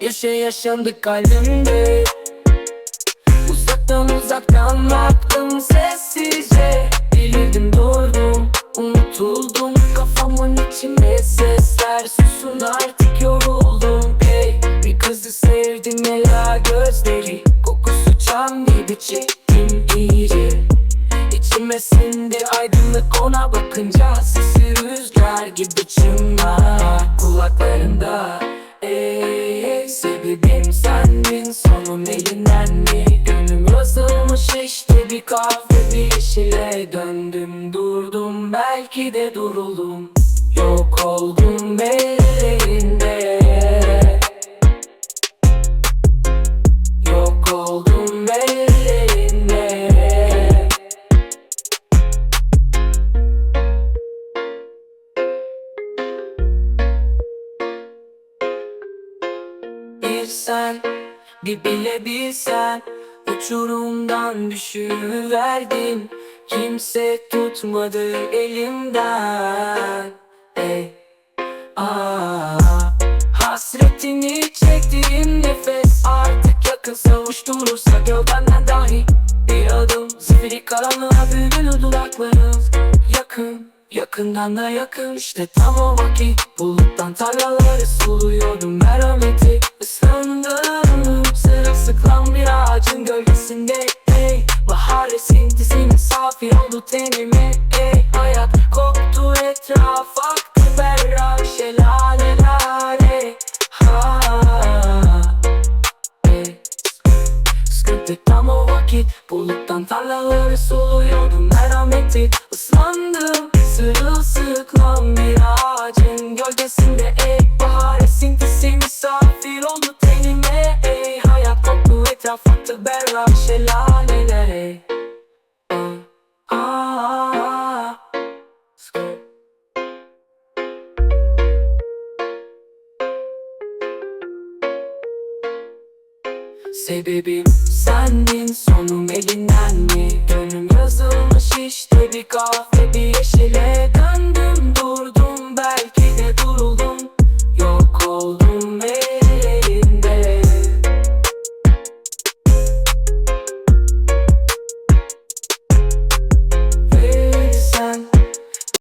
Yaşa yaşandı kalbimde. Uzaktan uzaktan baktım sessizce. Delirdim durdum unutuldum. Kafamın içinde sesler susun artık yoruldum. Hey, Bir kızı sevdim ela gözleri. Kokusu çam gibi çektim iyice. İçime sindi aydınlık ona bakınca. Sesi rüzgar gibi çınlar kulaklarında Sebebim sendin sonum elinden mi? Gönlüm yazılmış işte bir kahve bir yeşile Döndüm. Durdum belki de duruldum. Yok oldum ellerinde Bir sen bir bile bilsen Uçurumdan düşüverdim Kimse tutmadı elimden. Ey Aa, Hasretini çektiğim nefes. Artık yakın savuşturursa gövdenden dahi. Bir adım zifiri karanlığa bürünür dudaklarım Yakın Yakından da yakın. İşte tam o vakit Buluttan tarlaları suluyordum merhameti tenime Ey hayat koktu etraf berrak şelaleler Ha Ey Sıkıntı tam o vakit Buluttan tarlaları soluyordum merhameti. Islandım sırılsıklam bir ağacın gölgesinde Sebebim sendin sonum elinden.